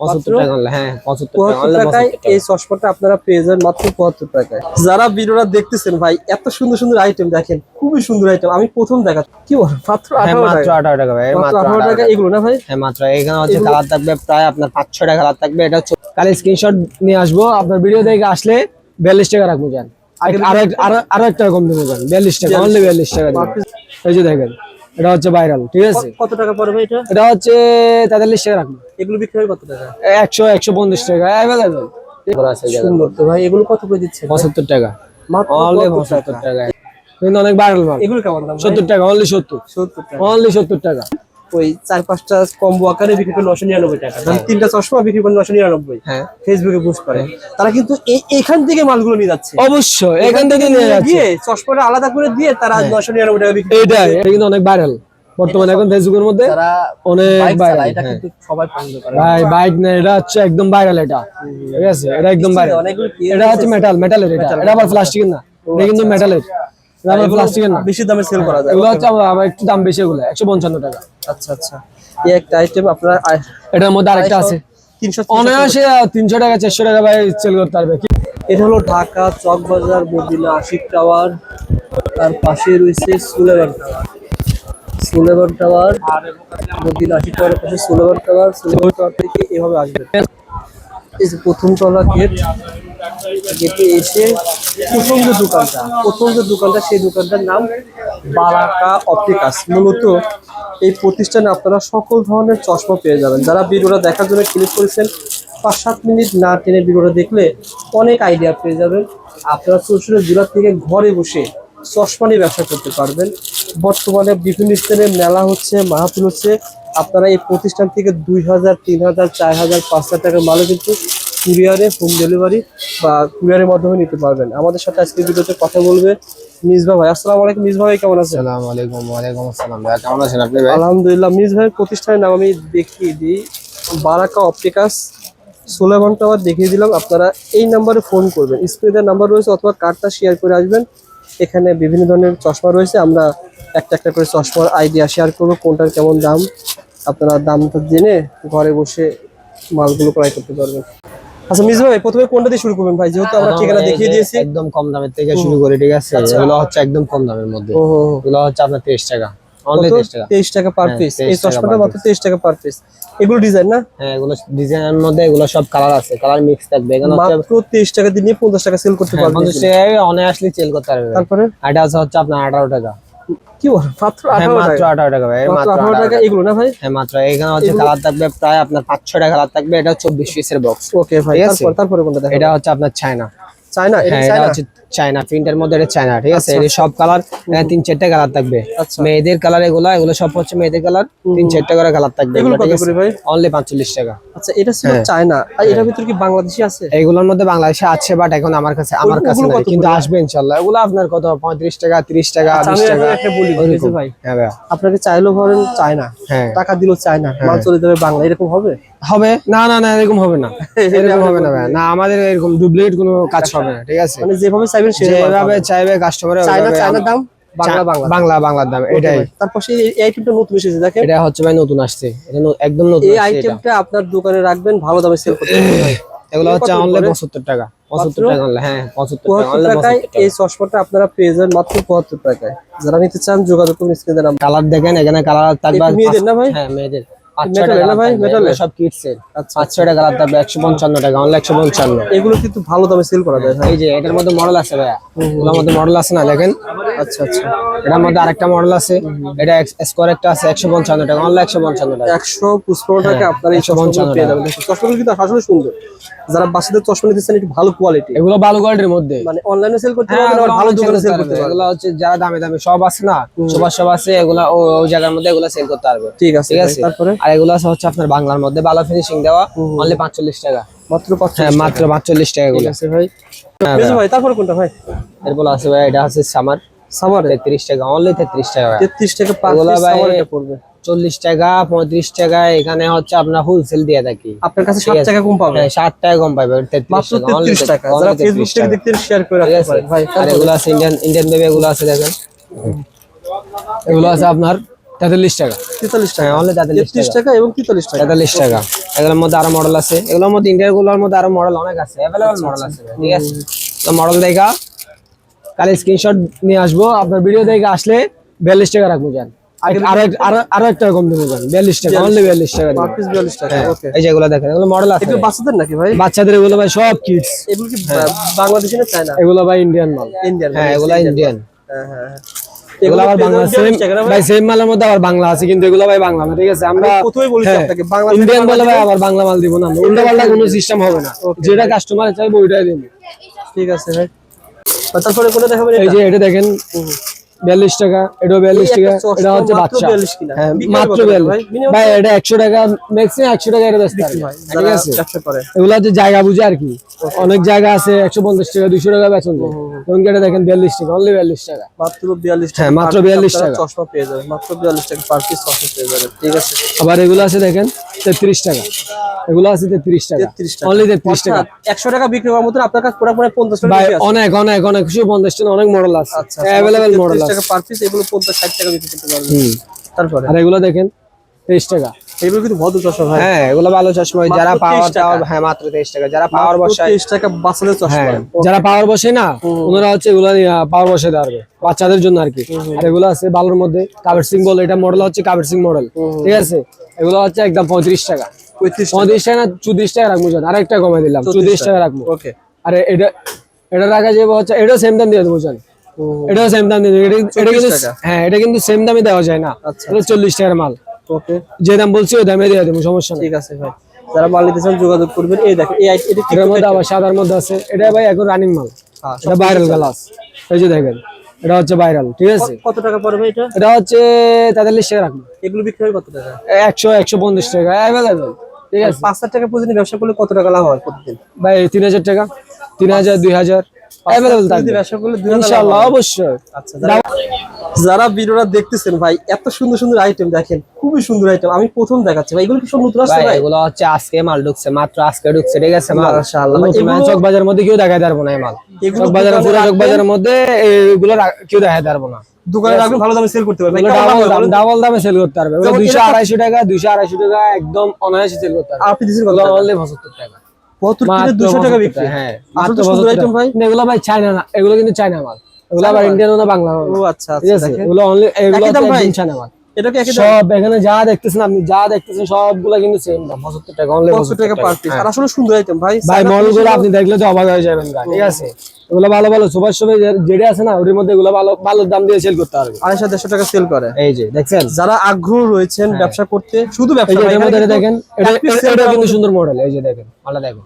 পঁচাত্তর টাকা হ্যাঁ পঁচাত্তর টাকায় এই চশমাটা আপনারা পেয়ে মাত্র পঁচাত্তর টাকায়। যারা ভিডিওটা দেখতেছেন ভাই এত সুন্দর সুন্দর আইটেম দেখেন খুবই সুন্দর আইটেম আমি প্রথম দেখা কি বল মাত্র হ্যাঁ মাত্র টাকা? আঠারো টাকা ভাই মাত্র আঠারো টাকা এগুলো না ভাই? হ্যাঁ মাত্র এখানে হচ্ছে কালার থাকবে প্রায় আপনার পাঁচ কালার থাকবে। এটা কালে স্ক্রিনশট নিয়ে আসব। আপনার ভিডিও দেখে আসলে বিয়াল্লিশ টাকা রাখব যান আর- আরও এক- আরও আরও এক কম দেবো যান বিয়াল্লিশ টাকা অনলি বিয়াল্লিশ টাকা এই যে দেখেন। এটা হচ্ছে ভাইরাল ঠিক আছে? কত টাকা পড়বে এটা? এটা হচ্ছে তেতাল্লিশ টাকা রাখব। এগুলো বিক্রি হবে কত টাকা? একশো একশো পঞ্চাশ টাকা অ্যাভেলেবেল সুন্দর তো ভাই এগুলো কত করে দিচ্ছে? পঁচাত্তর টাকা। অনলি 75 পঁচাত্তর টাকা? কিন্তু অনেক ভাইরাল মাল এগুলো কেমন দাম? সত্তর টাকা অনলি সত্তর। সত্তর টাকা। অনলি সত্তর টাকা। ওই চার পাঁচটা কম্বো আকারে বিক্রি করে নশো নিরানব্বই টাকা। ধরেন তিনটা চশমা বিক্রি করে নশো নিরানব্বই। হ্যাঁ। ফেসবুকে পোস্ট করে। তারা কিন্তু এই এখান থেকে মালগুলো নিয়ে যাচ্ছে। অবশ্যই এখান থেকে নিয়ে যাচ্ছে গিয়ে চশমাটা আলাদা করে দিয়ে তারা নশো নিরানব্বই টাকা বিক্রি এইটাই এটা কিন্তু অনেক ভাইরাল বর্তমানে এখন ফেসবুকের মধ্যে অনেক বাইক ভাইরাল এটা কিন্তু সবাই পছন্দ করে। ভাই বাইক না এটা হচ্ছে একদম ভাইরাল এটা। ঠিক আছে? এটা একদম ভাইরাল এটা হচ্ছে মেটাল মেটালের এটা। এটা আবার প্লাস্টিকের না। এটা কিন্তু মেটালের প্লাস্টিকের না? বেশি দামে সেল করা যায়। এগুলো হচ্ছে আবার একটু দাম বেশি এগুলো একশো পঞ্চান্ন টাকা। আচ্ছা আচ্ছা। এই একটা আইটেম আপনার এটার মধ্যে আরেকটা আছে। তিনশো অনায়াসে তিনশো টাকা চারশো টাকা ভাই সেল করতে পারবে। কি? এটা হলো ঢাকা চকবাজার মদিনা আশিক টাওয়ার। তার পাশে রয়েছে সুলেমান টাওয়ার। সুলেমান টাওয়ার মদিনা আশিক টাওয়ারের পাশে সুলেমান টাওয়ার। সুলেমান টাওয়ার থেকে এভাবে আসবে। এই যে প্রথম তলা গেট গেটে এসে প্রথম যে দোকানটা প্রথম যে দোকানটা, সেই দোকানটার নাম বারাকা অপটিকাস। মূলত এই প্রতিষ্ঠানে আপনারা সকল ধরনের চশমা পেয়ে যাবেন। যারা ভিডিওটা দেখার জন্য ক্লিক করেছেন পাঁচ সাত মিনিট না টেনে ভিডিওটা দেখলে অনেক আইডিয়া পেয়ে যাবেন। আপনারা চৌষট্টি জেলা থেকে ঘরে বসে চশমা নিয়ে ব্যবসা করতে পারবেন। বর্তমানে বিভিন্ন স্থানে মেলা হচ্ছে মাহফিল হচ্ছে। আপনারা এই প্রতিষ্ঠান থেকে দুই হাজার, তিন হাজার, চার হাজার, পাঁচ হাজার টাকার মালও কিন্তু কুরিয়ারে হোম ডেলিভারি বা কুরিয়ারের মাধ্যমে নিতে পারবেন। আমাদের সাথে আজকে ভিডিওতে কথা বলবে মিসবা ভাই। আসসালামু আলাইকুম মিস ভাই কেমন আছেন? আসসালামু আলাইকুম ওয়ালাইকুম আসসালাম ভাই। কেমন আছেন আপনি ভাই? আলহামদুলিল্লাহ মিস ভাইয়ের প্রতিষ্ঠানের নাম আমি দেখিয়ে দিই। বারাকা অপটিকাস সোলেমান টাওয়ার দেখিয়ে দিলাম। আপনারা এই নাম্বারে ফোন করবেন। স্ক্রিনের নাম্বার রয়েছে অথবা কার্ডটা শেয়ার করে আসবেন। এখানে বিভিন্ন ধরনের চশমা রয়েছে। আমরা একটা একটা করে চশমার আইডিয়া শেয়ার করব কোনটার কেমন দাম। আপনারা দামটা জেনে ঘরে বসে মালগুলো ক্রয় করতে পারবেন। আচ্ছা মিস ভাই প্রথমে কোনটা দিয়ে শুরু করবেন ভাই? যেহেতু আমরা ঠিকানা দেখিয়ে দিয়েছি। একদম কম দামের থেকে শুরু করে ঠিক আছে? এগুলো হচ্ছে একদম কম দামের মধ্যে। এগুলো হচ্ছে আপনার তেইশ টাকা। অনলি তেইশ টাকা। তেইশ টাকা পার হ্যাঁ, পিস 23 এই চশমাটা মাত্র তেইশ টাকা পার পিস এগুলো ডিজাইন না? হ্যাঁ এগুলো ডিজাইনের মধ্যে এগুলো সব কালার আছে। কালার মিক্স থাকবে। এখানে মাত্র তেইশ টাকা দিয়ে নিয়ে পঞ্চাশ টাকা সেল করতে হ্যাঁ, পারবেন পঞ্চাশ টাকায় অনায়াসলি সেল করতে পারবে। তারপরে? এটা হচ্ছে আপনার আঠারো টাকা। কি বল? মাত্র হ্যাঁ আঠারো মাত্র টাকা? আঠারো টাকা ভাই মাত্র মাত্র 18 টাকা এগুলো না ভাই? হ্যাঁ মাত্র। এখানে হচ্ছে কালার থাকবে প্রায় আপনার কালার থাকবে এটা চব্বিশ পিসের বক্স ওকে ভাই তারপর তারপরে কোনটা এটা হচ্ছে আপনার চায়না চায়না হ্যাঁ এটা চায়না হচ্ছে চায়না প্রিন্টের মধ্যে এটা চায়না ঠিক আছে? এর সব কালার তিন চারটা কালার থাকবে। আচ্ছা। মেয়েদের কালার এগুলো এগুলো সব হচ্ছে মেয়েদের কালার তিন চারটা করে কালার থাকবে এগুলো কত করে ভাই? অনলি পাঁচচল্লিশ টাকা। আচ্ছা এটা ছিল হ্যাঁ। চায়না আর এটার ভিতরে কি বাংলাদেশি আছে? এইগুলোর মধ্যে বাংলাদেশে আছে বাট এখন আমার কাছে আমার কাছে নাই। কিন্তু আসবে ইনশাল্লাহ। এগুলো আপনার কত? পঁয়ত্রিশ টাকা তিরিশ টাকা আচ্ছা, বিশ আমি টাকা একটা বলি ঠিক ভাই। হ্যাঁ ভাইয়া। আপনাকে চাইলেও ধরেন চায়না হ্যাঁ। টাকা দিলেও চায়না মাল চলে যাবে বাংলা এরকম হবে? হবে? না না না এরকম হবে না। এরকম হবে না। না। আমাদের এরকম ডুপ্লিকেট কোনো কাজ হবে না ঠিক আছে? মানে যেভাবে চাইবেন সেভাবে চাইবে কাস্টমার চায়না চায়নার দাম? বাংলা বাংলা। বাংলা বাংলার দাম এটাই। তারপর সেই এই আইটেমটা নতুন এসেছে দেখেন। এটা হচ্ছে ভাই নতুন আসছে। এটা একদম নতুন এই আইটেমটা আপনার দোকানে রাখবেন ভালো দামে সেল করতে এগুলো হচ্ছে কত অনলি করে? পঁচাত্তর টাকা। পঁচাত্তর টাকা only, হ্যাঁ পঁচাত্তর টাকা পঁচাত্তর অনলি টাকায় এই চশমাটা আপনারা পেয়ে মাত্র পঁচাত্তর টাকায়। যারা নিতে চান যোগাযোগ করুন স্ক্রিনে নাম কালার দেখেন এখানে কালার থাকবে মেয়েদের না ভাই? হ্যাঁ মেয়েদের। ভাই? সব আচ্ছা। একশো পঞ্চান্ন টাকা অনলি একশো পঞ্চান্ন। এগুলো কিন্তু ভালো দামে সেল করা যায় এই যে এটার মধ্যে মডেল আছে ভাইয়া। এগুলোর মধ্যে মডেল আছে না দেখেন? আচ্ছা আচ্ছা। এটার মধ্যে আরেকটা মডেল আছে। এটা স্কোয়ার একটা আছে একশো পঞ্চান্ন টাকা অনলি একশো পঞ্চান্ন টাকা। একশো পঁচপন্ন টাকা হ্যাঁ, আপনার এই চশমাগুলো পেয়ে যাবেন। চশমাগুলো কিন্তু আসলে সুন্দর। যারা বাচ্চাদের চশমা নিতে একটু ভালো কোয়ালিটি এগুলো ভালো কোয়ালিটির মধ্যে। মানে অনলাইনে সেল করতে হ্যাঁ, পারবেন ভালো দোকানে sell সেল করতে করতে পারবেন। এগুলো হচ্ছে যারা দামে দামে সব আছে না সবার সব আছে এগুলা ওই জায়গার মধ্যে এগুলো সেল করতে পারবে। ঠিক আছে ঠিক আছে? তারপরে? আর এগুলো আছে হচ্ছে আপনার বাংলার মধ্যে। ভালো ফিনিশিং দেওয়া অনলি পাঁচচল্লিশ টাকা। মাত্র হ্যাঁ মাত্র পাঁচচল্লিশ টাকা এগুলো। আছে ভাই। হ্যাঁ, ভাই তারপরে কোনটা ভাই? এরপর আছে ভাই এটা আছে সামার সামারে তেত্রিশ টাকা অনলি তেত্রিশ টাকা তেত্রিশ টাকা পার ভাই- পড়বে। চল্লিশ টাকা পঁয়ত্রিশ টাকা এখানে হচ্ছে আপনার হোলসেল দিয়ে থাকি। আপনার কাছে সাত টাকা কম পাবে? হ্যাঁ ষাট টাকা কম পাবে তেত্রিশ টাকা only তেত্রিশ টাকা। only যারা 33 ফেসবুক থেকে টাকা। দেখতে শেয়ার করে ঠিক রাখতে আছে। পারেন। ভাই আর এগুলো আছে ইন্ডিয়ান ইন্ডিয়ান বেবি এগুলো আছে দেখেন। এগুলো আছে আপনার তেতাল্লিশ টাকা। তেতাল্লিশ টাকা হ্যাঁ অনলি তেতাল্লিশ টাকা। এবং তেতাল্লিশ টাকা। তেতাল্লিশ টাকা। এগুলোর মধ্যে আরও মডেল আছে। এগুলোর মধ্যে ইন্ডিয়ানগুলোর মধ্যে আরও মডেল অনেক আছে। অ্যাভেলেবল মডেল আছে। ঠিক আছে? তো মডেল দেখা কালে স্ক্রিনশট নিয়ে আসব। আপনার ভিডিও দেখে আসলে বিয়াল্লিশ টাকা রাখব যান আর- আরও এক- আরও আরও এক কম দেবো যান বিয়াল্লিশ টাকা অনলি বিয়াল্লিশ টাকা বিয়াল্লিশ হ্যাঁ, এই যেগুলো দেখেন এগুলো মডেল আছে। বাচ্চাদের নাকি ভাই? বাচ্চাদের এগুলো ভাই সব কিডস এগুলো কি বা- বাংলাদেশি না এগুলো ভাই ইন্ডিয়ান মাল ইন্ডিয়ান হ্যাঁ এগুলো ইন্ডিয়ান হ্যাঁ হ্যাঁ হ্যাঁ। এগুলো আবার বাংলা সেম 42 টাকা না ভাই? সেম মালের মধ্যে আবার বাংলা আছে কিন্তু এগুলো ভাই বাংলা না ঠিক আছে? আমরা আমি প্রথমেই বলেছি হ্যাঁ, আপনাকে, বাংলা ইন্ডিয়ান বলে ভাই আবার বাংলা মাল দিব না। উল্টা পাল্টা কোনো সিস্টেম হবে না। যেটা কাস্টমার চাইবে ওইটাই দেব। ঠিক আছে ভাই। তারপরে কোনটা দেখাবেন এই যে এটা দেখেন। বিয়াল্লিশ টাকা এটাও বিয়াল্লিশ টাকা এটা হচ্ছে বাচ্চা হ্যাঁ মাত্র বিয়াল্লিশ। ভাই? এটা একশো টাকা ম্যাক্সিমাম একশো টাকা এটা বেচতে ঠিক আছে? এগুলো হচ্ছে জায়গা বুঝে আর কি। অনেক জায়গা আছে একশো পঞ্চাশ টাকা দুশো টাকা বেচন তখন এটা দেখেন বিয়াল্লিশ টাকা অনলি বিয়াল্লিশ টাকা। মাত্র বিয়াল্লিশ হ্যাঁ, মাত্র per piece 42 আপনারা টাকা। চশমা পেয়ে যাবেন। মাত্র বিয়াল্লিশ টাকা পার পিস চশমা পেয়ে যাবেন। ঠিক আছে? আবার এগুলো আছে দেখেন তেত্রিশ টাকা। এগুলো আছে তেত্রিশ টাকা। 33 টাকা। অনলি তেত্রিশ টাকা। একশো টাকা বিক্রি হওয়ার মতন আপনার কাছে পুরো পঞ্চাশ টাকা। অনেক অনেক অনেক কিছু পঞ্চাশ টাকা অনেক মডেল আছে। অ্যাভেলেবেল মডেল আছে টাকা পার পিস এগুলো পঞ্চাশ ষাট টাকা বিক্রি করতে পারবেন। হুম। তারপরে? আর এগুলো দেখেন টাকা। এগুলো কিন্তু ভদ্র চশমা ভাই। হ্যাঁ এগুলো ভালো চশমা যারা পাওয়ার। হ্যাঁ মাত্র টাকা। যারা পাওয়ার বসায় টাকা চশমা। হ্যাঁ যারা পাওয়ার বসে না ওনারা হচ্ছে এগুলো পাওয়ার বসে হবে বাচ্চাদের জন্য আর কি। আর এগুলো আছে ভালোর মধ্যে কাবের সিং বলে এটা মডেল হচ্ছে কাবের সিং মডেল ঠিক আছে? এগুলো হচ্ছে একদম পঁয়ত্রিশ টাকা। পঁয়ত্রিশ পঁয়ত্রিশ টাকা না চৌত্রিশ টাকা রাখব জান আরেকটা কমাই দিলাম চৌত্রিশ টাকা। রাখব। ওকে আরে এটা এটা রাখা যাবে হচ্ছে এটাও সেম দাম দিয়ে দেবো জান এটাও সেম দাম দিয়ে এটা কিন্তু হ্যাঁ এটা কিন্তু সেম দামে দেওয়া যায় না। আচ্ছা। এটা চল্লিশ টাকার মাল। ওকে। যে দাম বলছি ওই দামে দিয়ে দেবো সমস্যা ঠিক আছে ভাই। যারা মাল নিতে চান যোগাযোগ করবেন। এই দেখেন এই এটা এটার মধ্যে আবার সাদার মধ্যে আছে। এটা ভাই এখন রানিং মাল। হ্যাঁ, এটা ভাইরাল গ্লাস এই যে দেখেন এটা হচ্ছে ভাইরাল ঠিক আছে? কত টাকা পড়বে এটা? এটা হচ্ছে তেতাল্লিশ টাকা রাখব। এগুলো বিক্রি হয় কত টাকা? একশো একশো পঞ্চাশ টাকা অ্যাভেলেবেল ঠিক আছে? পাঁচ হাজার টাকা প্রতিদিন ব্যবসা করলে কত টাকা লাভ হয় প্রতিদিন? ভাই তিন হাজার টাকা তিন হাজার দুই হাজার। থাকবে। দুই ইনশাল্লাহ হয়। অবশ্যই। আচ্ছা যারা- ভিডিওটা দেখতেছেন ভাই এত সুন্দর সুন্দর আইটেম দেখেন খুবই সুন্দর আইটেম আমি প্রথম দেখাচ্ছি ভাই এগুলো কি সব নতুন আসছে ভাই এগুলো হচ্ছে আজকে মাল ঢুকছে মাত্র আজকে ঢুকছে ঠিক আছে মাল মাশাআল্লাহ। এগুলো- চক মধ্যে কেউ দেখাতে পারব না এই মাল চক বাজারের দোকানে পুরো চক বাজারের মধ্যে এগুলো কেউ দেখাতে পারব না দোকানে ভালো দামে সেল করতে লাভ ডাবল দাম সেল করতে পারবে। টাকা টাকা একদম অনায়াসে সেল করতে পারবে। আপনি দিচ্ছেন কত অনলি পঁচাত্তর টাকা। পঁয়ত্রিশ কিলো মাত্র 200 টাকা বিক্রি। হ্যাঁ আসলে সুন্দর 75 ভাই। এগুলো ভাই চায়না না এগুলো কিন্তু চায়না মাল। এগুলো আবার ইন্ডিয়ান না বাংলা ও আচ্ছা আচ্ছা। এগুলো অনলি এগুলো চায়না মাল। এটা কি একই দাম? সব এখানে যা দেখতেছেন আপনি যা দেখতেছেন সবগুলা কিন্তু সেম দাম। পঁচাত্তর টাকা অনলি 500 টাকা পার পিস আর আসলে সুন্দর আইটেম ভাই। ভাই সাদা মলগুলো পিসেরও- আপনি দেখলে তো অবাক হয়ে যাবেন ঠিক আছে? এগুলো ভালো ভালো সুপার শপে যেটা আছে না ওর মধ্যে এগুলো ভালো ভালো দাম দিয়ে সেল করতে পারবে। আড়াইশো দেড়শো টাকা সেল করে। এই যে দেখছেন? যারা আগ্রহ রয়েছেন ব্যবসা করতে শুধু ব্যবসা দেখেন এটা কিন্তু সুন্দর মডেল এই যে দেখেন দেখেন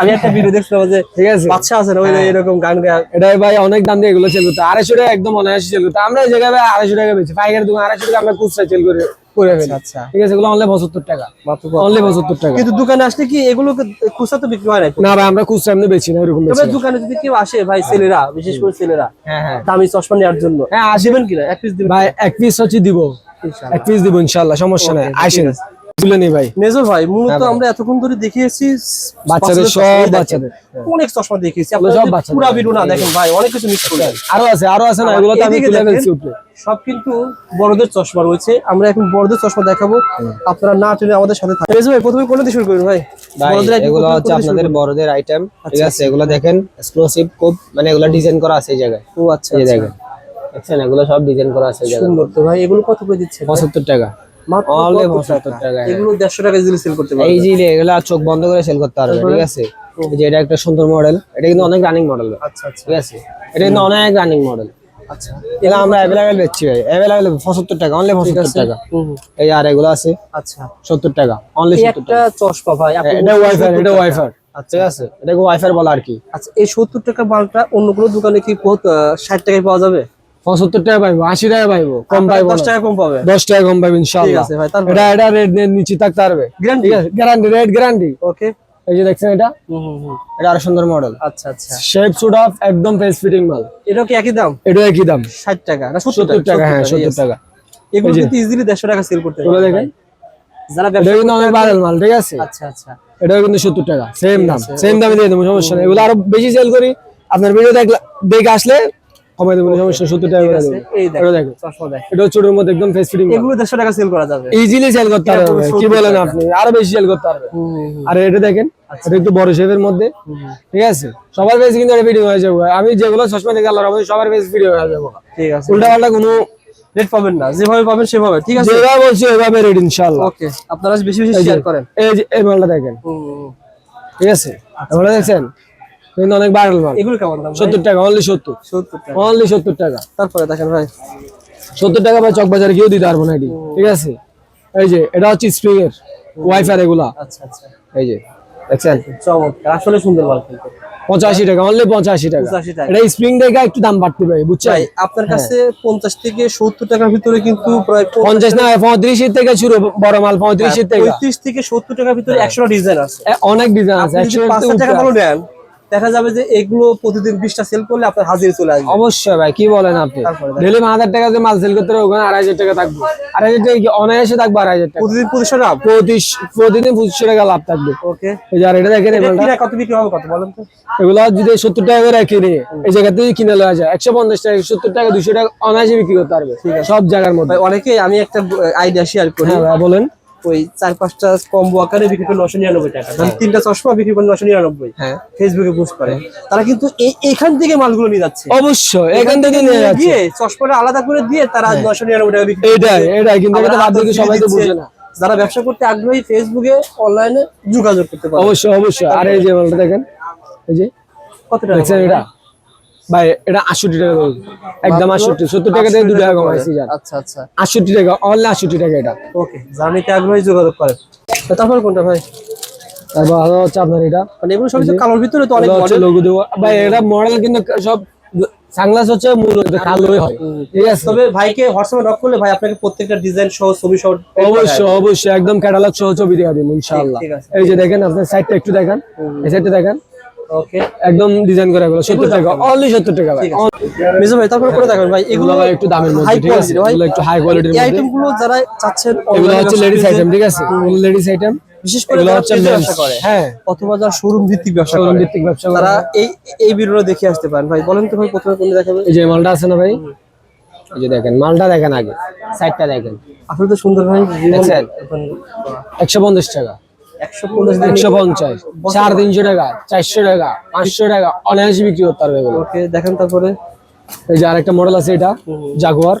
আমি একটা ভিডিও দেখছিলাম যে ঠিক আছে। বাচ্চা আছে না ওই এরকম গান গায়। এটা ভাই অনেক দাম দিয়ে এগুলো সেল করতে। আড়াইশো টাকা একদম অনায়াসে সেল করতে। হয়। আমরা জায়গায় ভাই আড়াইশো টাকা বেচি। পাইকারি দোকান আড়াইশো টাকা আমরা খুচরা সেল করে করে ফেলি। আচ্ছা ঠিক আছে এগুলো অনলি পঁচাত্তর টাকা। মাত্র পঁচাত্তর টাকা। কিন্তু দোকানে আসলে কি এগুলো খুচরা তো বিক্রি হয় না? না ভাই আমরা খুচরা এমনি বেচি না এরকম তবে দোকানে যদি কেউ আসে ভাই ছেলেরা বিশেষ করে ছেলেরা হ্যাঁ হ্যাঁ। দামি চশমা নেওয়ার জন্য। হ্যাঁ আসি। দিবেন কিনা? এক পিস দিবেন ভাই এক পিস হচ্ছে দিব। এক পিস দিব ইনশাল্লাহ সমস্যা নাই। আসেন। তুলে ভাই? মেজর ভাই মূলত আমরা এতক্ষণ ধরে দেখিয়েছি বাচ্চাদের সব বাচ্চাদের। অনেক চশমা দেখিয়েছি সব পুরা ভিডিও না দেখেন ভাই অনেক কিছু মিস করবেন আরও আছে আরও আছে না এগুলো তো আমি তুলে ফেলছি সব কিন্তু বড়দের চশমা রয়েছে। আমরা এখন বড়দের চশমা দেখাবো। আপনারা না টেনে আমাদের সাথে মেজর ভাই প্রথমে কোন দিয়ে শুরু করবেন ভাই? এগুলো হচ্ছে আপনাদের বড়দের আইটেম ঠিক আচ্ছা, আছে এগুলো দেখেন এক্সক্লুসিভ খুব মানে এগুলো ডিজাইন করা আছে এই জায়গায়। ও আচ্ছা এই যে আচ্ছা। দেখছেন? এগুলো সব ডিজাইন করা আছে জায়গায়। সুন্দর তো ভাই এগুলো কত করে দিচ্ছেন? পঁচাত্তর টাকা। মাত্র Only 75 75 টাকা। এগুলো টাকা ইজিলি সেল করতে এই যে এগুলো চোখ বন্ধ করে সেল করতে পারবে ঠিক আছে? এই যে এটা একটা সুন্দর মডেল এটা কিন্তু অনেক রানিং মডেল আচ্ছা আচ্ছা। ঠিক আছে? এটা কিন্তু অনেক রানিং মডেল আচ্ছা। এগুলো আমরা বেচছি ভাই। টাকা অনলি টাকা। এই আর এগুলো আছে আচ্ছা। সত্তর টাকা অনলি একটা চশমা ভাই এটা ওয়াইফাই 70 এটা ওয়াইফাই ঠিক আছে? এটাকে ওয়াইফাই বলা আর কি। আচ্ছা এই সত্তর টাকা মালটা অন্য কোনো দোকানে কি ষাট টাকায় পাওয়া যাবে? পঁচাত্তর টাকা পাইবো আশি টাকা পাইবো কম পাইবো দশ টাকা কম পাবে? দশ টাকা কম ভাই তারপর? এটা এটা রেড নিচে থাকতে পারবে গ্যারান্টি আছে গ্যারান্টি ওকে এই যে দেখছেন এটা? এটা আরও সুন্দর মডেল আচ্ছা আচ্ছা। শেপ সুট অফ একদম ফেস ফিটিং মাল। এটাও কি একই দাম? এটা একই দাম। ষাট টাকা না সত্তর সত্তর টাকা? হ্যাঁ সত্তর yes। টাকা এগুলো কিন্তু ইজিলি দেড়শো টাকা সেল করতে পারবে দেখেন। যারা এটা ব্যবসা কিন্তু অনেক মাল ঠিক আছে? আচ্ছা আচ্ছা। এটাও কিন্তু সত্তর টাকা সেম দাম। সেম দামে দিয়ে দেবো সমস্যা নেই। এগুলো আরও বেশি সেল করি আপনার ভিডিও দেখলে দেখে আসলে কমাই দেবো সমস্যা সত্তর টাকা করে দেবো। এটা ছোটোর মধ্যে একদম ফেস ফিটিং এগুলো দেড়শো টাকা সেল করা যাবে। ইজিলি সেল করতে পারবে কি বলেন আপনি? আরও বেশি সেল করতে পারবে। আর এটা দেখেন এটা একটু বড় শেপের মধ্যে। ঠিক আছে? সবার ফেস কিন্তু ভিডিও হয়ে যাবে আমি যেগুলো চশমা দেখে সবার ফেস হয়ে যাবে। ঠিক আছে। উল্টা পাল্টা কোনো রেট পাবেন না। যেভাবে পাবেন সেভাবে ঠিক আছে? যেভাবে বলছি ওইভাবে রেড ইনশাআল্লাহ। ওকে আপনারা বেশি বেশি শেয়ার করেন। এই যে এই মালটা দেখেন। ঠিক আছে? দেখছেন? কিন্তু অনেক ভাইরাল মাল এগুলো কেমন দাম সত্তর টাকা অনলি সত্তর। সত্তর টাকা। অনলি সত্তর টাকা। তারপরে দেখেন ভাই। সত্তর টাকা ভাই চক বাজারে কেউ দিতে পারব না এটি। ঠিক আছে? এই যে এটা হচ্ছে স্প্রিং এর ওয়াইফাই এগুলা। আচ্ছা আচ্ছা। এই যে দেখছেন? চমৎকার। আসলে সুন্দর মাল কিন্তু। পঁচাশি টাকা অনলি পঁচাশি টাকা। 85 টাকা। এটা স্প্রিং দেখে একটু দাম বাড়তে পারে বুঝছেন? ভাই আপনার কাছে পঞ্চাশ থেকে সত্তর টাকার ভিতরে কিন্তু প্রায় পঞ্চাশ না পঁয়ত্রিশের থেকে শুরু বড় মাল পঁয়ত্রিশের থেকে। পঁয়ত্রিশ থেকে সত্তর টাকার ভিতরে একশোটা ডিজাইন আছে। অনেক ডিজাইন আছে। আপনি যদি একশো পাঁচ হাজার টাকা ভালো নেন দেখা যাবে যে এগুলো প্রতিদিন বিশটা সেল করলে আপনার হাজির চলে আসবে। অবশ্যই ভাই কি বলেন আপনি। ডেলি হাজার টাকা যে মাল সেল করতে হবে ওখানে আড়াই হাজার টাকা থাকবে। আড়াই হাজার টাকা অনায়াসে থাকবে আড়াই হাজার টাকা? প্রতিদিন পঁচিশশো টাকা প্রতি প্রতিদিন পঁচিশশো টাকা লাভ থাকবে। ওকে। আর এটা দেখেন কত বিক্রি হবে কত বলেন তো? এগুলো যদি সত্তর টাকা করে কিনে এই জায়গা থেকে কিনে লওয়া যায়। একশো পঞ্চাশ টাকা সত্তর টাকা দুশো টাকা অনায়াসে বিক্রি করতে পারবে সব জায়গার মধ্যে। অনেকে আমি একটা আইডিয়া শেয়ার করি। হ্যাঁ বলেন। ওই চার পাঁচটা কম্বো আকারে বিক্রি করে নশো নিরানব্বই টাকা। মানে তিনটা চশমা বিক্রি করে নশো নিরানব্বই। হ্যাঁ। ফেসবুকে পোস্ট করে। তারা কিন্তু এই এখান থেকে মালগুলো নিয়ে যাচ্ছে। অবশ্যই এখান থেকে নিয়ে যাচ্ছে। দিয়ে চশমাটা আলাদা করে দিয়ে তারা নশো নিরানব্বই টাকা বিক্রি এটাই এটাই কিন্তু সবাই তো বুঝে না। যারা ব্যবসা করতে আগ্রহী ফেসবুকে অনলাইনে যোগাযোগ করতে পারে অবশ্যই অবশ্যই। আর এই যে মালটা দেখেন এই যে কত টাকা? এটা? ভাই এটা আটষট্টি টাকা করে। একদম আটষট্টি সত্তর টাকা থেকে দু টাকা কমাইছি আচ্ছা আচ্ছা আটষট্টি টাকা অনলি টাকা এটা। ওকে জার্নিতে আগ্রহী যোগাযোগ করেন তো তারপর কোনটা ভাই? তারপর আরও হচ্ছে আপনার এটা। মানে এগুলো সবই কালোর ভিতরে তো অনেক মডেল লোগো ভাই এটা মডেল কিন্তু সব সানগ্লাস হচ্ছে মূলত কালোই হয়। ঠিক আছে। তবে ভাইকে হোয়াটসঅ্যাপে নক করলে ভাই আপনাকে প্রত্যেকটা ডিজাইন সহ ছবি সহ অবশ্যই অবশ্যই একদম ক্যাটালগ সহ ছবি দেওয়া দিন ইনশাআল্লাহ। এই যে দেখেন আপনার সাইডটা একটু দেখেন। এই সাইডটা দেখেন। ওকে একদম ডিজাইন করে এগুলো সত্তর টাকা অনলি সত্তর টাকা ভাই মিজু ভাই তারপর করে দেখেন ভাই এগুলো ভাই একটু দামের মধ্যে ঠিক আছে? এগুলো একটু হাই কোয়ালিটির মধ্যে। আইটেমগুলো যারা চাচ্ছেন এগুলো হচ্ছে লেডিস আইটেম ঠিক আছে? লেডিস আইটেম বিশেষ করে ব্যবসা করে হ্যাঁ। অথবা যারা শোরুম ভিত্তিক ব্যবসা করে ভিত্তিক ব্যবসা তারা এই এই ভিডিওটা দেখে আসতে পারেন। ভাই বলেন তো ভাই প্রথমে কোনটা দেখাবে এই যে মালটা আছে না ভাই? এই যে দেখেন মালটা দেখেন আগে সাইডটা দেখেন। আসলে তো সুন্দর ভাই দেখছেন? একশো পঞ্চাশ টাকা। একশো পঞ্চাশ চার তিনশো টাকা চারশো টাকা পাঁচশো টাকা অনায়াসে বিক্রি করতে পারবে ওকে দেখেন তারপরে। এই যে আরেকটা মডেল আছে এটা জাগুয়ার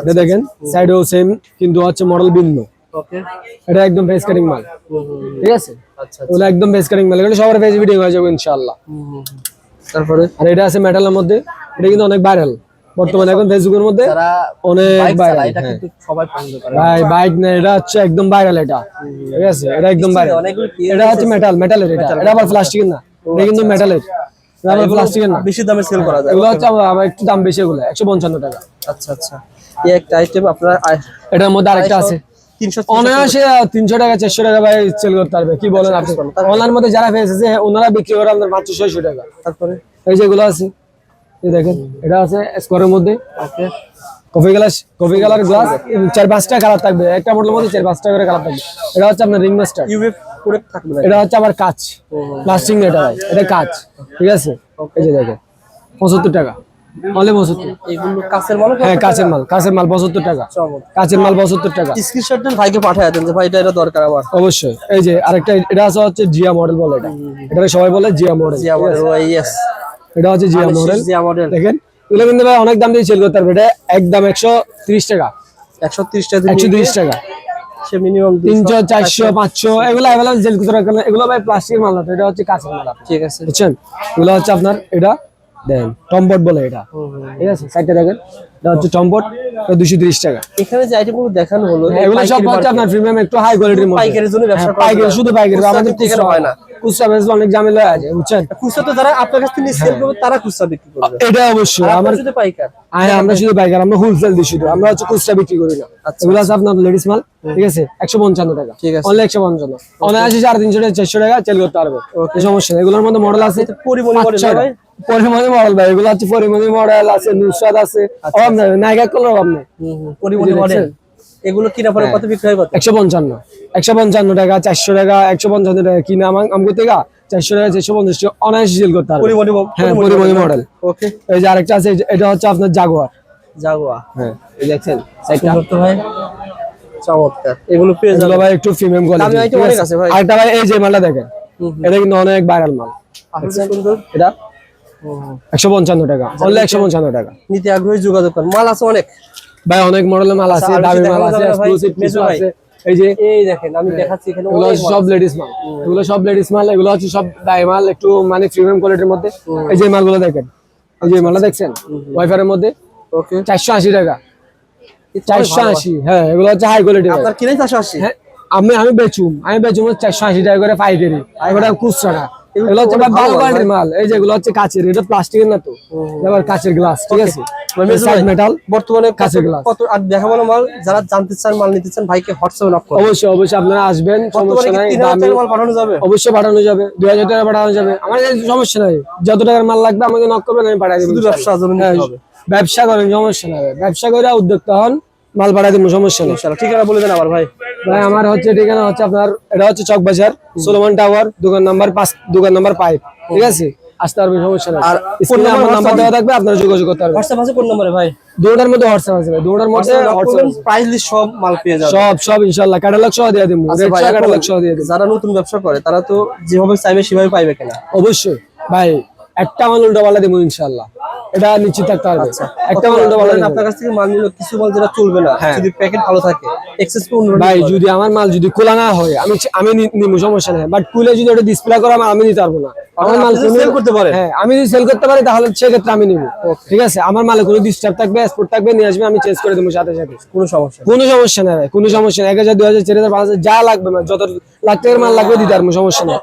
এটা দেখেন সাইডেও সেম কিন্তু হচ্ছে মডেল ভিন্ন। এটা একদম ফেস কাটিং মাল। ঠিক আছে? আচ্ছা এগুলো একদম ফেস কাটিং মাল। এগুলো সবার ফেস ভিডিও হয়ে যাবে ইনশাআল্লাহ। তারপরে? আর এটা আছে মেটালের মধ্যে। এটা কিন্তু অনেক ভাইরাল বর্তমানে এখন ফেসবুকের মধ্যে অনেক ভাইরাল এটা কিন্তু সবাই পছন্দ করে। ভাই বাইক না এটা হচ্ছে একদম ভাইরাল এটা। ঠিক আছে? এটা একদম ভাইরাল এটা হচ্ছে মেটাল মেটালের এটা। এটা আবার প্লাস্টিকের না। এটা কিন্তু মেটালের আবার প্লাস্টিকের না। বেশি দামে সেল করা যায়। এগুলো হচ্ছে আবার একটু দাম বেশি এগুলো একশো পঞ্চান্ন টাকা। আচ্ছা আচ্ছা। এই একটা আইটেম আপনার এটার মধ্যে আরেকটা আছে। তিনশো অনায়াসে তিনশো টাকা চারশো টাকা ভাই সেল করতে পারবে। কি বলেন আপনি? অনলাইন মধ্যে যারা পেয়েছে ওনারা বিক্রি করে আপনার মাত্র ছয়শো টাকা। তারপরে? এই যেগুলো আছে। এই দেখেন এটা আছে স্কোয়ারের মধ্যে। Okay. Coffee glass coffee colour glass চার পাঁচটা কালার থাকবে। একটা মডেলের মধ্যে চার পাঁচটা করে কালার থাকবে। এটা হচ্ছে আপনার রিং মাস্টার ইউএফ করে থাকবে এটা হচ্ছে আবার কাচ প্লাস্টিক এটা ভাই এটা কাচ ঠিক আছে? এই যে দেখেন পঁচাত্তর টাকা। অনলি পঁচাত্তর। এগুলো কাছের মাল? হ্যাঁ কাচের মাল কাচের মাল পঁচাত্তর টাকা। চমৎকার। কাচের মাল পঁচাত্তর টাকা। স্ক্রিনশট দেন ভাইকে পাঠায় দেন যে ভাই এটা এটা দরকার আমার। অবশ্যই। এই যে আরেকটা এটা আছে হচ্ছে জিয়া মডেল বলে এটা। এটা সবাই বলে জিয়া মডেল জি আমাদের ইয়েস এটা হচ্ছে জিয়া মডেল জি আমাদের দেখেন এগুলো কিন্তু ভাই অনেক দাম দিয়ে সেল করতে পারবে এটা একদম একশো ত্রিশ টাকা। একশো তিরিশ টাকা একশো তিরিশ টাকা। সে মিনিমাম তিনশো চারশো পাঁচশো। এগুলো অ্যাভেলেবল সেল করতে পারবেন এগুলো ভাই প্লাস্টিকের মাল না এটা হচ্ছে কাঁচের মাল ঠিক আছে। বুঝছেন? এগুলো হচ্ছে আপনার এটা দেন টম্পট বলে এটা। ঠিক আছে? সাইডটা দেখেন এটা হচ্ছে টম্পট দুশো তিরিশ টাকা। এখানে যে আইটেমগুলো দেখানো হলো হ্যাঁ, এগুলো সব হচ্ছে আপনার প্রিমিয়াম একটু হাই কোয়ালিটির জন্য ব্যবসা হ্যাঁ, পাইকারি শুধু পাইকারি আমাদের খুচরা হয় না। খুচরা বেচলে অনেক ঝামেলা আছে বুঝছেন? খুচরা তো যারা আপনার কাছ থেকে সেল করবে তারা খুচরা বিক্রি করবে। এটা অবশ্যই। আমার শুধু পাইকার? আয় আমরা শুধু পাইকারি আমরা হোলসেল দিই শুধু। আমরা হচ্ছে খুচরা বিক্রি করি না। আচ্ছা। এগুলো আছে আপনার লেডিস মাল ঠিক আছে? একশো পঞ্চান্ন টাকা। ঠিক আছে। অনলি একশো পঞ্চান্ন। অনায়াসি সাড়ে তিনশো টাকা চারশো টাকা সেল করতে পারবে। সমস্যা নেই। এগুলোর মধ্যে মডেল আছে। ভাই? পরিমণি মডেল ভাই। এগুলো হচ্ছে পরিমণি মডেল আছে নুসরাত আছে। আচ্ছা। অভাব নাই। নায়িকা কোনো অভাব নেই। পরিমণি মডেল? এগুলো কিনা পরে কত বিক্রি হয় কত? একশো পঞ্চান্ন। একশো পঞ্চান্ন টাকা চারশো টাকা একশো পঞ্চান্ন টাকা কিনে আমগো থেকে চারশো টাকা চারশো পঞ্চাশ টাকা অনায়াসে সেল করতে পারবে। পরিমণি হ্যাঁ পরিমণি মডেল ওকে এই যে আরেকটা আছে এটা হচ্ছে আপনার জাগুয়ার জাগুয়া হ্যাঁ এই দেখছেন সাইডটা সুন্দর তো ভাই। চমৎকার। এগুলো পেয়ে ভাই একটু প্রিমিয়াম কোয়ালিটি item অনেক আছে? ভাই। আরেকটা ভাই এই যে মালটা দেখেন। এটা কিন্তু অনেক ভাইরাল মাল। আসলে সুন্দর। এটা? হুম, হুম। একশো পঞ্চান্ন টাকা। অনলি একশো পঞ্চান্ন টাকা। নিতে আগ্রহী যোগাযোগ করেন। মাল আছে অনেক। ভাই অনেক মডেলের মাল আছে দামি মাল আছে? এক্সক্লুসিভ ভাই। আছে। এই যে এই দেখেন আমি দেখাচ্ছি এখানে এগুলো সব লেডিস মাল। এগুলো সব লেডিস মাল এগুলো হচ্ছে সব দামি মাল একটু মানে প্রিমিয়াম কোয়ালিটির মধ্যে। এই যে মালগুলো দেখেন এই যে মালটা দেখছেন? ওয়াইফারের মধ্যে? ওকে। চারশো আশি টাকা। চারশো আশি হ্যাঁ এগুলো হচ্ছে হাই কোয়ালিটি আপনার চারশো আশি? হ্যাঁ আমি আমি বেচুম আমি বেচুম হচ্ছে চারশো আশি টাকা করে পাইকারি। ওটা খুচরা এগুলো হচ্ছে ভালো কোয়ালিটির মাল। এই যেগুলো হচ্ছে কাচের এটা প্লাস্টিকের না তো? এবার কাচের গ্লাস ঠিক আছে? মেটাল বর্তমানে কত- কাঁচের কত আর দেখাবো মাল যারা জানতে চান মাল নিতে চান ভাইকে হোয়াটসঅ্যাপে নক করুন অবশ্যই অবশ্যই আপনারা আসবেন সমস্যা নাই তিন হাজার দামি টাকার মাল পাঠানো যাবে? অবশ্যই পাঠানো যাবে দুই হাজার টাকা পাঠানো যাবে। আমার সমস্যা নাই যত টাকার মাল লাগবে আমাকে নক করবেন আমি পাঠাই দেবো শুধু ব্যবসা জন্য হ্যাঁ, হবে। ব্যবসা করেন সমস্যা নাই। ব্যবসা করে উদ্যোক্তা হন মাল পাঠাই দেবো সমস্যা নেই। ঠিকানা বলে দেন আবার ভাই। ভাই আমার হচ্ছে ঠিকানা হচ্ছে আপনার এটা হচ্ছে চক বাজার সোলোমান টাওয়ার দোকান নাম্বার পাঁচ দোকান নাম্বার ফাইভ ঠিক আছে? আসতে পারবেন সমস্যা নাই। আর আর phone নাম্বার দেওয়া থাকবে আপনারা যোগাযোগ করতে পারবেন। হোয়াটসঅ্যাপ আছে কোন নম্বরে ভাই? দুটার মধ্যে হোয়াটসঅ্যাপ আছে ভাই দুটার মধ্যে হোয়াটসঅ্যাপ প্রাইস লিস্ট সব মাল পেয়ে যাবে সব সব ইনশাল্লাহ ক্যাটালগ সহ দিয়ে দেবো আচ্ছা ভাই, ক্যাটালগ সহ দিয়ে দেবো। যারা নতুন ব্যবসা করে তারা তো যেভাবে চাইবে সেভাবে পাইবে কিনা? অবশ্যই ভাই একটা মাল উল্টো পাল্লা দেবো ইনশাল্লাহ এটা নিশ্চিত থাকতে পারবে। একটা মাল উল্টো পাল্লা আপনার কাছ থেকে মাল নিলো কিছু মাল যেটা চলবে না যদি প্যাকেট ভালো থাকে এক্সেস ভাই যদি আমার মাল যদি খোলা না হয় আমি আমি নি- নিবো সমস্যা নেই। বাট খুলে যদি ওটা ডিসপ্লে করা আমি নিতে পারব না। আমার মাল sell করতে পারেন? হ্যাঁ আমি যদি সেল করতে পারি তাহলে সেক্ষেত্রে আমি নিবো। ঠিক আছে? আমার মালে কোনো ডিস্টার্ব থাকবে স্পোর্ট থাকবে নিয়ে আসবে আমি চেঞ্জ করে দেবো সাথে সাথে। কোনো সমস্যা কোনো সমস্যা নেই ভাই। কোনো সমস্যা নেই। এক হাজার দুই হাজার চার হাজার পাঁচ হাজার যা লাগবে না যত লাখ টাকার মাল লাগবে দিতে পারব সমস্যা নেই।